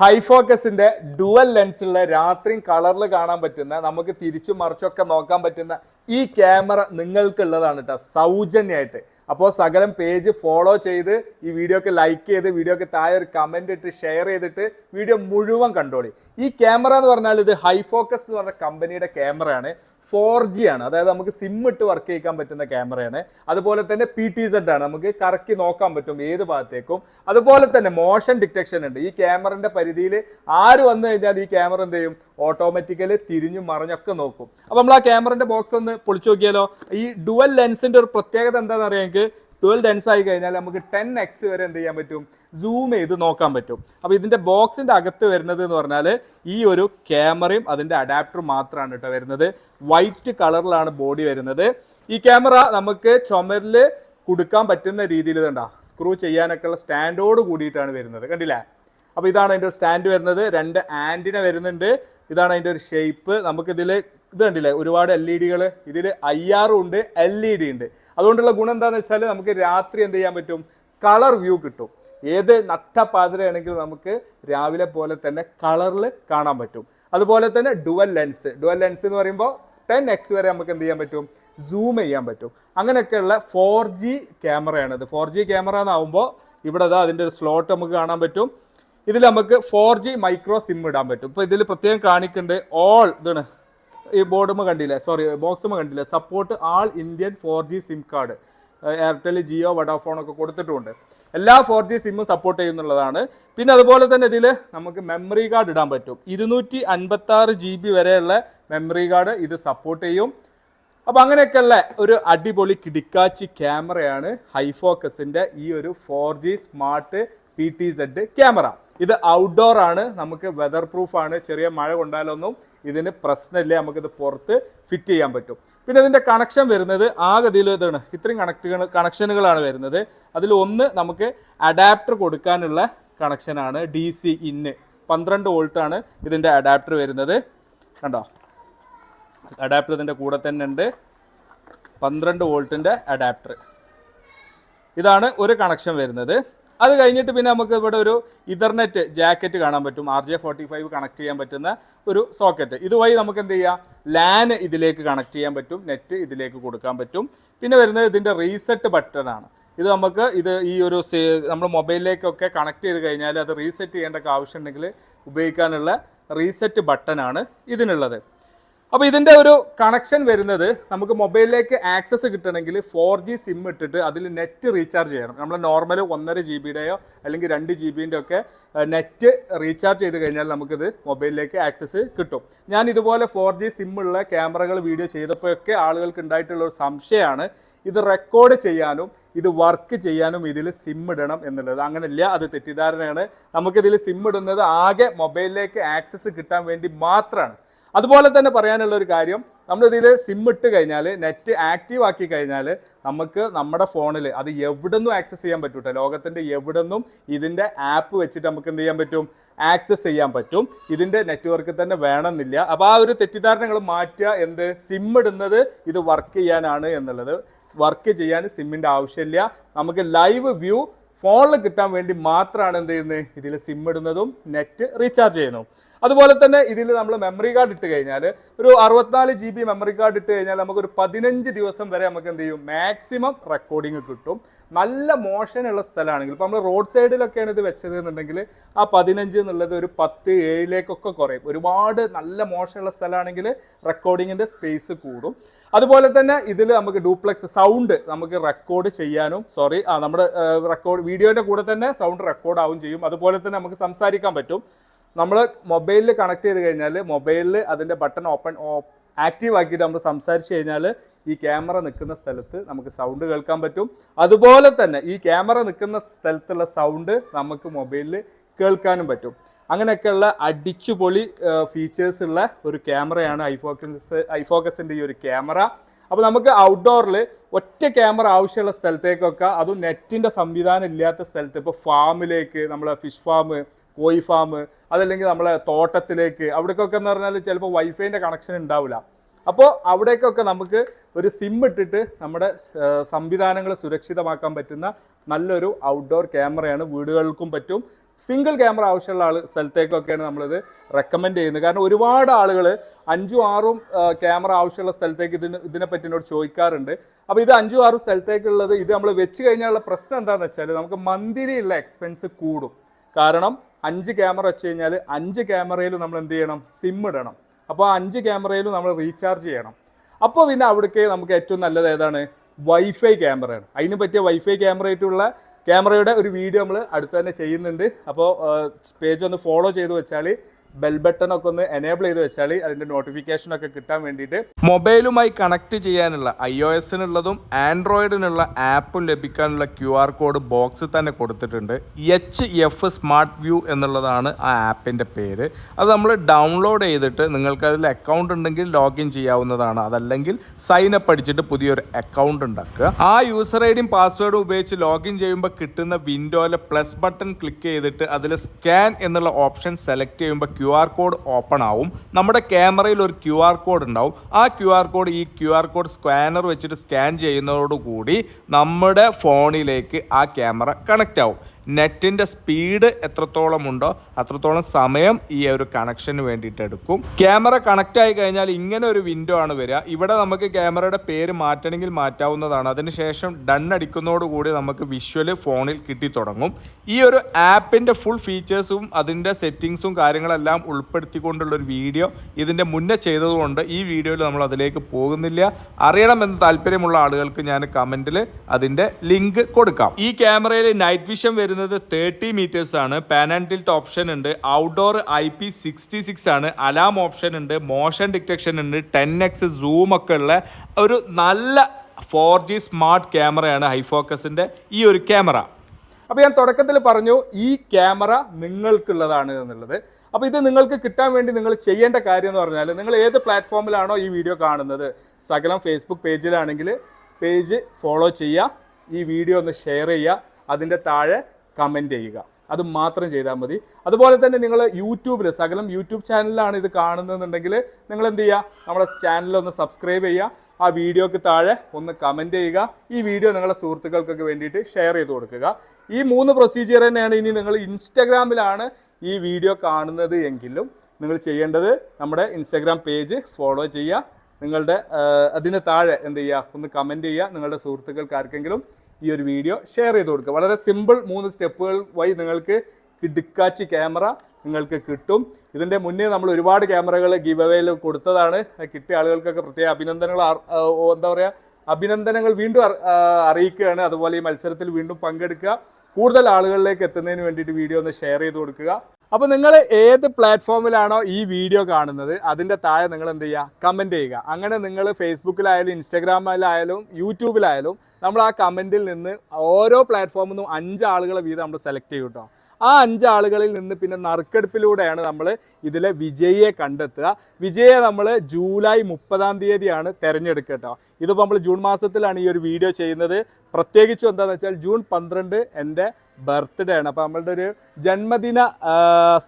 ഹൈഫോക്കസിന്റെ dual ലെൻസുള്ള രാത്രിയും കളറിൽ കാണാൻ പറ്റുന്ന നമുക്ക് തിരിച്ചും മറിച്ചൊക്കെ നോക്കാൻ പറ്റുന്ന ഈ ക്യാമറ നിങ്ങൾക്കുള്ളതാണ് കേട്ടോ സൗജന്യമായിട്ട് അപ്പോൾ സകലം പേജ് ഫോളോ ചെയ്ത് ഈ വീഡിയോക്ക് ലൈക്ക് ചെയ്ത് വീഡിയോക്ക് താഴെ ഒരു കമന്റ് ഇട്ട് ഷെയർ ചെയ്തിട്ട് വീഡിയോ മുഴുവൻ കണ്ടോളി. ഈ ക്യാമറ എന്ന് പറഞ്ഞാൽ ഇത് ഹൈ ഫോക്കസ് എന്ന് പറഞ്ഞ കമ്പനിയുടെ ക്യാമറയാണ് ഫോർ ജി ആണ്. അതായത് നമുക്ക് സിം ഇട്ട് വർക്ക് ചെയ്യിക്കാൻ പറ്റുന്ന ക്യാമറയാണ് അതുപോലെ തന്നെ പി ടി സെഡ് ആണ്. നമുക്ക് കറക്കി നോക്കാൻ പറ്റും ഏത് ഭാഗത്തേക്കും. അതുപോലെ തന്നെ മോഷൻ ഡിറ്റക്ഷൻ ഉണ്ട്. ഈ ക്യാമറന്റെ പരിധിയിൽ ആര് വന്നു കഴിഞ്ഞാൽ ഈ ക്യാമറ എന്ത് ചെയ്യും? ഓട്ടോമാറ്റിക്കലി തിരിഞ്ഞും മറിഞ്ഞൊക്കെ നോക്കും. അപ്പോൾ നമ്മൾ ആ ക്യാമറന്റെ ബോക്സ് ഒന്ന് പൊളിച്ചു നോക്കിയാലോ? ഈ ഡുവൽ ലെൻസിന്റെ ഒരു പ്രത്യേകത എന്താണെന്ന് അറിയാം എനിക്ക് ട്വൽവ് ഡെൻസ് ആയി കഴിഞ്ഞാൽ നമുക്ക് ടെൻ എക്സ് വരെ എന്ത് ചെയ്യാൻ പറ്റും? സൂം ചെയ്ത് നോക്കാൻ പറ്റും. അപ്പോൾ ഇതിന്റെ ബോക്സിന്റെ അകത്ത് വരുന്നത് എന്ന് പറഞ്ഞാൽ ഈ ഒരു ക്യാമറയും അതിന്റെ അഡാപ്റ്ററും മാത്രമാണ് കേട്ടോ വരുന്നത്. വൈറ്റ് കളറിലാണ് ബോഡി വരുന്നത്. ഈ ക്യാമറ നമുക്ക് ചുമരിൽ കൊടുക്കാൻ പറ്റുന്ന രീതിയിൽ ഇതുണ്ടാ? സ്ക്രൂ ചെയ്യാനൊക്കെ ഉള്ള സ്റ്റാൻഡോട് കൂടിയിട്ടാണ് വരുന്നത്. കണ്ടില്ലേ? അപ്പോൾ ഇതാണ് അതിന്റെ സ്റ്റാൻഡ് വരുന്നത്. രണ്ട് ആന്റിന വരുന്നുണ്ട്. ഇതാണ് അതിന്റെ ഒരു ഷേപ്പ് നമുക്കിതിൽ ഇത് കണ്ടില്ലേ ഒരുപാട് എൽ ഇ ഡികൾ ഇതിൽ ആറും ഉണ്ട് എൽ ഇ ഡി ഉണ്ട്. അതുകൊണ്ടുള്ള ഗുണം എന്താണെന്ന് വെച്ചാൽ നമുക്ക് രാത്രി എന്ത് ചെയ്യാൻ പറ്റും? കളർ വ്യൂ കിട്ടും. ഏത് നട്ടപ്പാതിരയാണെങ്കിലും നമുക്ക് രാവിലെ പോലെ തന്നെ കളറിൽ കാണാൻ പറ്റും. അതുപോലെ തന്നെ ഡുവൽ ലെൻസ് ഡുവൽ ലെൻസ് എന്ന് പറയുമ്പോൾ ടെൻ എക്സ് വരെ നമുക്ക് എന്ത് ചെയ്യാൻ പറ്റും? സൂം ചെയ്യാൻ പറ്റും. അങ്ങനെയൊക്കെയുള്ള ഫോർ ജി ക്യാമറയാണിത് ഫോർ ജി ക്യാമറ എന്നാവുമ്പോൾ ഇവിടെ അതാ അതിന്റെ ഒരു സ്ലോട്ട് നമുക്ക് കാണാൻ പറ്റും. ഇതിൽ നമുക്ക് ഫോർ ജി മൈക്രോ സിം ഇടാൻ പറ്റും. ഇപ്പോൾ ഇതിൽ പ്രത്യേകം കാണിക്കുന്നുണ്ട് ഓൾ ഇതാണ്. ഈ ബോർഡും കണ്ടില്ലേ? സോറി ബോക്സും കണ്ടില്ല? Support all Indian four G SIM card Airtel Jio Vodafone ഒക്കെ കൊടുത്തിട്ടുണ്ട്. എല്ലാ ഫോർ ജി സിമ്മും സപ്പോർട്ട് ചെയ്യുന്നുള്ളതാണ്. പിന്നെ അതുപോലെ തന്നെ ഇതിൽ നമുക്ക് മെമ്മറി കാർഡ് ഇടാൻ പറ്റും. ഇരുന്നൂറ്റി അൻപത്തി ആറ് ജി ബി വരെയുള്ള മെമ്മറി കാർഡ് ഇത് സപ്പോർട്ട് ചെയ്യും. അപ്പോൾ അങ്ങനെയൊക്കെയുള്ള ഒരു അടിപൊളി കിടിക്കാച്ചി ക്യാമറയാണ് ഹൈഫോക്കസിന്റെ ഈ ഒരു four G smart P T Z camera ഇത് ഔട്ട്ഡോർ ആണ്. നമുക്ക് വെതർ പ്രൂഫ് ആണ്. ചെറിയ മഴ കൊണ്ടാലൊന്നും ഇതിന് പ്രശ്നമില്ല നമുക്കിത് പുറത്ത് ഫിറ്റ് ചെയ്യാൻ പറ്റും. പിന്നെ ഇതിന്റെ കണക്ഷൻ വരുന്നത് ആകതിൽ ഇതാണ്. ഇത്രയും കണക്റ്റുകൾ കണക്ഷനുകളാണ് വരുന്നത്. അതിൽ ഒന്ന് നമുക്ക് അഡാപ്റ്റർ കൊടുക്കാനുള്ള കണക്ഷനാണ് ഡി സി ഇന്ന് പന്ത്രണ്ട് വോൾട്ടാണ് ഇതിന്റെ അഡാപ്റ്റർ വരുന്നത്. കണ്ടോ? അഡാപ്റ്റർ ഇതിന്റെ കൂടെ തന്നെ ഉണ്ട്. പന്ത്രണ്ട് വോൾട്ടിന്റെ അഡാപ്റ്റർ ഇതാണ് ഒരു കണക്ഷൻ വരുന്നത്. അത് കഴിഞ്ഞിട്ട് പിന്നെ നമുക്ക് ഇവിടെ ഒരു ഇതർനെറ്റ് ജാക്കറ്റ് കാണാൻ പറ്റും. R J forty five connect ചെയ്യാൻ പറ്റുന്ന ഒരു സോക്കറ്റ് ഇതുവഴി നമുക്ക് എന്ത് ചെയ്യാം? ലാൻ ഇതിലേക്ക് കണക്ട് ചെയ്യാൻ പറ്റും. നെറ്റ് ഇതിലേക്ക് കൊടുക്കാൻ പറ്റും. പിന്നെ വരുന്നത് ഇതിന്റെ റീസെറ്റ് ബട്ടണാണ് ഇത് നമുക്ക് ഇത് ഈ ഒരു നമ്മൾ മൊബൈലിലേക്കൊക്കെ കണക്ട് ചെയ്ത് കഴിഞ്ഞാൽ അത് റീസെറ്റ് ചെയ്യേണ്ട ആവശ്യമുണ്ടെങ്കിൽ ഉപയോഗിക്കാനുള്ള റീസെറ്റ് ബട്ടനാണ് ഇതിനുള്ളത്. അപ്പോൾ ഇതിന്റെ ഒരു കണക്ഷൻ വരുന്നത് നമുക്ക് മൊബൈലിലേക്ക് ആക്സസ് കിട്ടണമെങ്കിൽ ഫോർ ജി സിം ഇട്ടിട്ട് അതിൽ നെറ്റ് റീചാർജ് ചെയ്യണം. നമ്മൾ നോർമൽ ഒന്നര ജി ബിയുടെയോ അല്ലെങ്കിൽ രണ്ട് ജി ബിന്റെ ഒക്കെ നെറ്റ് റീചാർജ് ചെയ്ത് കഴിഞ്ഞാൽ നമുക്കിത് മൊബൈലിലേക്ക് ആക്സസ് കിട്ടും. ഞാൻ ഇതുപോലെ ഫോർ ജി ഉള്ള ക്യാമറകൾ വീഡിയോ ചെയ്തപ്പോഴൊക്കെ ആളുകൾക്ക് ഉണ്ടായിട്ടുള്ള ഒരു സംശയമാണ്. ഇത് റെക്കോർഡ് ചെയ്യാനും ഇത് വർക്ക് ചെയ്യാനും ഇതിൽ സിം ഇടണം എന്നുള്ളത്. അങ്ങനെയല്ല അത് തെറ്റിദ്ധാരണയാണ്. നമുക്കിതിൽ സിം ഇടുന്നത് ആകെ മൊബൈലിലേക്ക് ആക്സസ് കിട്ടാൻ വേണ്ടി മാത്രമാണ്. അതുപോലെ തന്നെ പറയാനുള്ള ഒരു കാര്യം നമ്മളിതിൽ സിം ഇട്ട് കഴിഞ്ഞാൽ നെറ്റ് ആക്റ്റീവ് ആക്കി കഴിഞ്ഞാൽ നമുക്ക് നമ്മുടെ ഫോണിൽ അത് എവിടെ നിന്നും ആക്സസ് ചെയ്യാൻ പറ്റും കേട്ടോ ലോകത്തിന്റെ എവിടെ നിന്നും ഇതിന്റെ ആപ്പ് വെച്ചിട്ട് നമുക്ക് എന്ത് ചെയ്യാൻ പറ്റും? ആക്സസ് ചെയ്യാൻ പറ്റും. ഇതിന്റെ നെറ്റ്വർക്ക് തന്നെ വേണമെന്നില്ല. അപ്പോൾ ആ ഒരു തെറ്റിദ്ധാരണകൾ മാറ്റുക എന്ത്? സിം ഇടുന്നത് ഇത് വർക്ക് ചെയ്യാനാണ് എന്നുള്ളത്. വർക്ക് ചെയ്യാൻ സിമ്മിന്റെ ആവശ്യമില്ല. നമുക്ക് ലൈവ് വ്യൂ ഫോണിൽ കിട്ടാൻ വേണ്ടി മാത്രമാണ് എന്ത് ചെയ്യുന്നത്? ഇതിൽ സിം ഇടുന്നതും നെറ്റ് റീചാർജ് ചെയ്യുന്നതും. അതുപോലെ തന്നെ ഇതിൽ നമ്മൾ മെമ്മറി കാർഡ് ഇട്ട് കഴിഞ്ഞാൽ ഒരു അറുപത്തിനാല് ജി ബി മെമ്മറി കാർഡ് ഇട്ട് കഴിഞ്ഞാൽ നമുക്കൊരു പതിനഞ്ച് ദിവസം വരെ നമുക്ക് എന്ത് ചെയ്യും? മാക്സിമം റെക്കോർഡിങ് കിട്ടും. നല്ല മോഷനുള്ള സ്ഥലമാണെങ്കിൽ ഇപ്പോൾ നമ്മൾ റോഡ് സൈഡിലൊക്കെയാണ് ഇത് വെച്ചത് എന്നുണ്ടെങ്കിൽ ആ പതിനഞ്ച് എന്നുള്ളത് ഒരു പത്ത് ഏഴിലേക്കൊക്കെ കുറയും. ഒരുപാട് നല്ല മോശമുള്ള സ്ഥലമാണെങ്കിൽ റെക്കോർഡിങ്ങിന്റെ സ്പേസ് കൂടും. അതുപോലെ തന്നെ ഇതിൽ നമുക്ക് ഡ്യൂപ്ലെക്സ് സൗണ്ട് നമുക്ക് റെക്കോർഡ് ചെയ്യാനും സോറി ആ നമ്മുടെ റെക്കോർഡ് വീഡിയോന്റെ കൂടെ തന്നെ സൗണ്ട് റെക്കോർഡ് ആവും ചെയ്യും. അതുപോലെ തന്നെ നമുക്ക് സംസാരിക്കാൻ പറ്റും. നമ്മൾ മൊബൈലിൽ കണക്ട് ചെയ്ത് കഴിഞ്ഞാൽ മൊബൈലിൽ അതിന്റെ ബട്ടൺ ഓപ്പൺ ആക്റ്റീവ് ആക്കിയിട്ട് നമ്മൾ സംസാരിച്ച് കഴിഞ്ഞാൽ ഈ ക്യാമറ നിൽക്കുന്ന സ്ഥലത്ത് നമുക്ക് സൗണ്ട് കേൾക്കാൻ പറ്റും. അതുപോലെ തന്നെ ഈ ക്യാമറ നിൽക്കുന്ന സ്ഥലത്തുള്ള സൗണ്ട് നമുക്ക് മൊബൈലിൽ കേൾക്കാനും പറ്റും. അങ്ങനെയൊക്കെയുള്ള അടിച്ചുപൊളി ഫീച്ചേഴ്സ് ഉള്ള ഒരു ക്യാമറയാണ് ഐഫോക്കസ് ഐഫോക്കസിന്റെ ഈ ഒരു ക്യാമറ അപ്പോൾ നമുക്ക് ഔട്ട്ഡോറിൽ ഒറ്റ ക്യാമറ ആവശ്യമുള്ള സ്ഥലത്തേക്കൊക്കെ അതും നെറ്റിന്റെ സംവിധാനം ഇല്ലാത്ത സ്ഥലത്ത് ഇപ്പോൾ ഫാമിലേക്ക് നമ്മളെ ഫിഷ് ഫാം കോഴി ഫാം അതല്ലെങ്കിൽ നമ്മളെ തോട്ടത്തിലേക്ക് അവിടേക്കൊക്കെ എന്ന് പറഞ്ഞാൽ ചിലപ്പോൾ വൈഫൈന്റെ കണക്ഷൻ ഉണ്ടാവില്ല. അപ്പോൾ അവിടേക്കൊക്കെ നമുക്ക് ഒരു സിം ഇട്ടിട്ട് നമ്മുടെ സംവിധാനങ്ങൾ സുരക്ഷിതമാക്കാൻ പറ്റുന്ന നല്ലൊരു ഔട്ട്ഡോർ ക്യാമറയാണ് വീടുകൾക്കും പറ്റും. സിംഗിൾ ക്യാമറ ആവശ്യമുള്ള ആൾ സ്ഥലത്തേക്കൊക്കെയാണ് നമ്മളിത് റെക്കമെൻഡ് ചെയ്യുന്നത്. കാരണം ഒരുപാട് ആളുകൾ അഞ്ചും ആറും ക്യാമറ ആവശ്യമുള്ള സ്ഥലത്തേക്ക് ഇതിന് ഇതിനെ പറ്റി എന്നോട് ചോദിക്കാറുണ്ട്. അപ്പോൾ ഇത് അഞ്ചും ആറും സ്ഥലത്തേക്കുള്ളത് ഇത് നമ്മൾ വെച്ച് കഴിഞ്ഞാലുള്ള പ്രശ്നം എന്താണെന്ന് വെച്ചാൽ നമുക്ക് മന്തിരിയുള്ള എക്സ്പെൻസ് കൂടും. കാരണം അഞ്ച് ക്യാമറ വെച്ച് കഴിഞ്ഞാൽ അഞ്ച് ക്യാമറയിൽ നമ്മൾ എന്ത് ചെയ്യണം? സിം ഇടണം. അപ്പോൾ ആ അഞ്ച് ക്യാമറയിലും നമ്മൾ റീചാർജ് ചെയ്യണം. അപ്പോൾ പിന്നെ അവിടേക്ക് നമുക്ക് ഏറ്റവും നല്ലത് ഏതാണ്? വൈഫൈ ക്യാമറയാണ്. അതിന് പറ്റിയ വൈഫൈ ക്യാമറയായിട്ടുള്ള ക്യാമറയുടെ ഒരു വീഡിയോ നമ്മൾ അടുത്ത് തന്നെ ചെയ്യുന്നുണ്ട്. അപ്പോൾ പേജ് ഒന്ന് ഫോളോ ചെയ്ത് വെച്ചാൽ ബെൽ ബട്ടൺ ഒക്കെ ഒന്ന് എനേബിൾ ചെയ്ത് വെച്ചാൽ അതിന്റെ നോട്ടിഫിക്കേഷൻ ഒക്കെ കിട്ടാൻ വേണ്ടിയിട്ട് മൊബൈലുമായി കണക്ട് ചെയ്യാനുള്ള ഐ ഒ എസിനുള്ളതും ആൻഡ്രോയിഡിനുള്ള ആപ്പും ലഭിക്കാനുള്ള ക്യു ആർ കോഡ് ബോക്സിൽ തന്നെ കൊടുത്തിട്ടുണ്ട്. എച്ച് എഫ് സ്മാർട്ട് വ്യൂ എന്നുള്ളതാണ് ആ ആപ്പിന്റെ പേര്. അത് നമ്മൾ ഡൗൺലോഡ് ചെയ്തിട്ട് നിങ്ങൾക്ക് അതിൽ അക്കൗണ്ട് ഉണ്ടെങ്കിൽ ലോഗിൻ ചെയ്യാവുന്നതാണ്. അതല്ലെങ്കിൽ സൈൻ അപ്പ് അടിച്ചിട്ട് പുതിയൊരു അക്കൗണ്ട് ഉണ്ടാക്കുക. ആ യൂസർ ഐ ഡിയും പാസ്വേഡും ഉപയോഗിച്ച് ലോഗിൻ ചെയ്യുമ്പോൾ കിട്ടുന്ന വിൻഡോയിലെ പ്ലസ് ബട്ടൺ ക്ലിക്ക് ചെയ്തിട്ട് അതിൽ സ്കാൻ എന്നുള്ള ഓപ്ഷൻ സെലക്ട് ചെയ്യുമ്പോൾ ക്യു ആർ കോഡ് ഓപ്പൺ ആവും. നമ്മുടെ ക്യാമറയിൽ ഒരു ക്യു ആർ കോഡ് ഉണ്ടാവും. ആ ക്യു ആർ കോഡ് ഈ ക്യു ആർ കോഡ് സ്കാനർ വെച്ചിട്ട് സ്കാൻ ചെയ്യുന്നതോടുകൂടി നമ്മുടെ ഫോണിലേക്ക് ആ ക്യാമറ കണക്റ്റ് ആവും. നെറ്റിന്റെ സ്പീഡ് എത്രത്തോളം ഉണ്ടോ അത്രത്തോളം സമയം ഈ ഒരു കണക്ഷന് വേണ്ടിയിട്ട് എടുക്കും. ക്യാമറ കണക്റ്റ് ആയി കഴിഞ്ഞാൽ ഇങ്ങനെ ഒരു വിൻഡോ ആണ് വരിക. ഇവിടെ നമുക്ക് ക്യാമറയുടെ പേര് മാറ്റണമെങ്കിൽ മാറ്റാവുന്നതാണ്. അതിനുശേഷം ഡൺ അടിക്കുന്നതോടുകൂടി നമുക്ക് വിഷ്വൽ ഫോണിൽ കിട്ടി തുടങ്ങും. ഈ ഒരു ആപ്പിന്റെ ഫുൾ ഫീച്ചേഴ്സും അതിന്റെ സെറ്റിങ്സും കാര്യങ്ങളെല്ലാം ഉൾപ്പെടുത്തിക്കൊണ്ടുള്ള ഒരു വീഡിയോ ഇതിന്റെ മുന്നേ ചെയ്തതുകൊണ്ട് ഈ വീഡിയോയിൽ നമ്മൾ അതിലേക്ക് പോകുന്നില്ല. അറിയണമെന്ന് താല്പര്യമുള്ള ആളുകൾക്ക് ഞാൻ കമന്റിൽ അതിന്റെ ലിങ്ക് കൊടുക്കാം. ഈ ക്യാമറയിൽ നൈറ്റ് വിഷൻ വരുന്നത് തേർട്ടി മീറ്റേഴ്സ് ആണ്. പാൻ ആൻഡ് ടിൽറ്റ് ഓപ്ഷൻ ഉണ്ട്. Outdoor I P sixty six ആണ്. അലാം ഓപ്ഷൻ ഉണ്ട്. മോഷൻ ഡിറ്റക്ഷൻ ഉണ്ട്. ടെൻ എക്സ് ഒക്കെ ഉള്ള ഒരു നല്ല ഫോർ ജി സ്മാർട്ട് ക്യാമറയാണ് ഹൈ ഹൈഫോക്കസിന്റെ ഈ ഒരു ക്യാമറ അപ്പോൾ ഞാൻ തുടക്കത്തിൽ പറഞ്ഞു ഈ ക്യാമറ നിങ്ങൾക്കുള്ളതാണ് എന്നുള്ളത്. അപ്പോൾ ഇത് നിങ്ങൾക്ക് കിട്ടാൻ വേണ്ടി നിങ്ങൾ ചെയ്യേണ്ട കാര്യം എന്ന് പറഞ്ഞാൽ നിങ്ങൾ ഏത് പ്ലാറ്റ്ഫോമിലാണോ ഈ വീഡിയോ കാണുന്നത്. സകലം ഫേസ്ബുക്ക് പേജിലാണെങ്കിൽ പേജ് ഫോളോ ചെയ്യുക. ഈ വീഡിയോ ഒന്ന് ഷെയർ ചെയ്യുക. അതിന്റെ താഴെ കമന്റ് ചെയ്യുക. അത് മാത്രം ചെയ്താൽ മതി. അതുപോലെ തന്നെ നിങ്ങൾ യൂട്യൂബിൽ സകലം യൂട്യൂബ് ചാനലിലാണ് ഇത് കാണുന്നതെന്നുണ്ടെങ്കിൽ നിങ്ങൾ എന്ത് ചെയ്യുക? നമ്മുടെ ചാനൽ ഒന്ന് സബ്സ്ക്രൈബ് ചെയ്യുക. ആ വീഡിയോക്ക് താഴെ ഒന്ന് കമന്റ് ചെയ്യുക. ഈ വീഡിയോ നിങ്ങളുടെ സുഹൃത്തുക്കൾക്കൊക്കെ വേണ്ടിയിട്ട് ഷെയർ ചെയ്ത് കൊടുക്കുക. ഈ മൂന്ന് പ്രൊസീജിയർ തന്നെയാണ് ഇനി നിങ്ങൾ ഇൻസ്റ്റഗ്രാമിലാണ് ഈ വീഡിയോ കാണുന്നത് എങ്കിലും നിങ്ങൾ ചെയ്യേണ്ടത് നമ്മുടെ ഇൻസ്റ്റാഗ്രാം പേജ് ഫോളോ ചെയ്യുക. നിങ്ങളുടെ അതിന് താഴെ എന്ത് ചെയ്യുക? ഒന്ന് കമന്റ് ചെയ്യുക. നിങ്ങളുടെ സുഹൃത്തുക്കൾക്ക് ആർക്കെങ്കിലും ഈ ഒരു വീഡിയോ ഷെയർ ചെയ്ത് കൊടുക്കുക. വളരെ സിമ്പിൾ മൂന്ന് സ്റ്റെപ്പുകൾ വഴി നിങ്ങൾക്ക് കിടുക്കാച്ചി ക്യാമറ നിങ്ങൾക്ക് കിട്ടും. ഇതിന്റെ മുന്നേ നമ്മൾ ഒരുപാട് ക്യാമറകൾ ഗീവ് കൊടുത്തതാണ്. കിട്ടിയ ആളുകൾക്കൊക്കെ പ്രത്യേക അഭിനന്ദനങ്ങൾ. എന്താ പറയുക അഭിനന്ദനങ്ങൾ വീണ്ടും അറിയിക്കുകയാണ്. അതുപോലെ ഈ മത്സരത്തിൽ വീണ്ടും പങ്കെടുക്കുക. കൂടുതൽ ആളുകളിലേക്ക് എത്തുന്നതിന് വേണ്ടിയിട്ട് വീഡിയോ ഒന്ന് ഷെയർ ചെയ്ത് കൊടുക്കുക. അപ്പോൾ നിങ്ങൾ ഏത് പ്ലാറ്റ്ഫോമിലാണോ ഈ വീഡിയോ കാണുന്നത് അതിന്റെ താഴെ നിങ്ങൾ എന്ത് ചെയ്യുക കമന്റ് ചെയ്യുക. അങ്ങനെ നിങ്ങൾ ഫേസ്ബുക്കിലായാലും ഇൻസ്റ്റാഗ്രാമിലായാലും യൂട്യൂബിലായാലും നമ്മൾ ആ കമന്റിൽ നിന്ന് ഓരോ പ്ലാറ്റ്ഫോമിൽ നിന്നും അഞ്ച് ആളുകളെ വീതം നമ്മൾ സെലക്ട് ചെയ്യും കേട്ടോ ആ അഞ്ച് ആളുകളിൽ നിന്ന് പിന്നെ നറുക്കെടുപ്പിലൂടെയാണ് നമ്മൾ ഇതിലെ വിജയിയെ കണ്ടെത്തുക. വിജയെ നമ്മൾ ജൂലൈ മുപ്പതാം തീയതിയാണ് തിരഞ്ഞെടുക്കട്ടോ കേട്ടോ. ഇതിപ്പോൾ നമ്മൾ ജൂൺ മാസത്തിലാണ് ഈ ഒരു വീഡിയോ ചെയ്യുന്നത്. പ്രത്യേകിച്ചും എന്താണെന്ന് വെച്ചാൽ ജൂൺ പന്ത്രണ്ട് എന്റെ ബർത്ത്ഡേ ആണ്. അപ്പോൾ നമ്മളുടെ ഒരു ജന്മദിന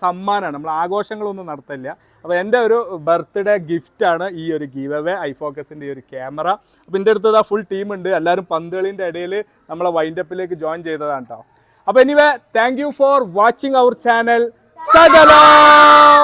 സമ്മാനമാണ് നമ്മൾ ആഘോഷങ്ങളൊന്നും നടത്തില്ല അപ്പോൾ എന്റെ ഒരു ബർത്ത്ഡേ ഗിഫ്റ്റാണ് ഈ ഒരു ഗീവ് അവേ ഐഫോക്കസിന്റെ ഈ ഒരു ക്യാമറ. അപ്പോൾ എന്റെ അടുത്ത് ഫുൾ ടീമുണ്ട് എല്ലാവരും പന്തുകളിന്റെ ഇടയിൽ നമ്മളെ വൈൻഡപ്പിലേക്ക് ജോയിൻ ചെയ്തതാണ് കേട്ടോ. അപ്പോൾ anyway thank you for watching our channel Sakalam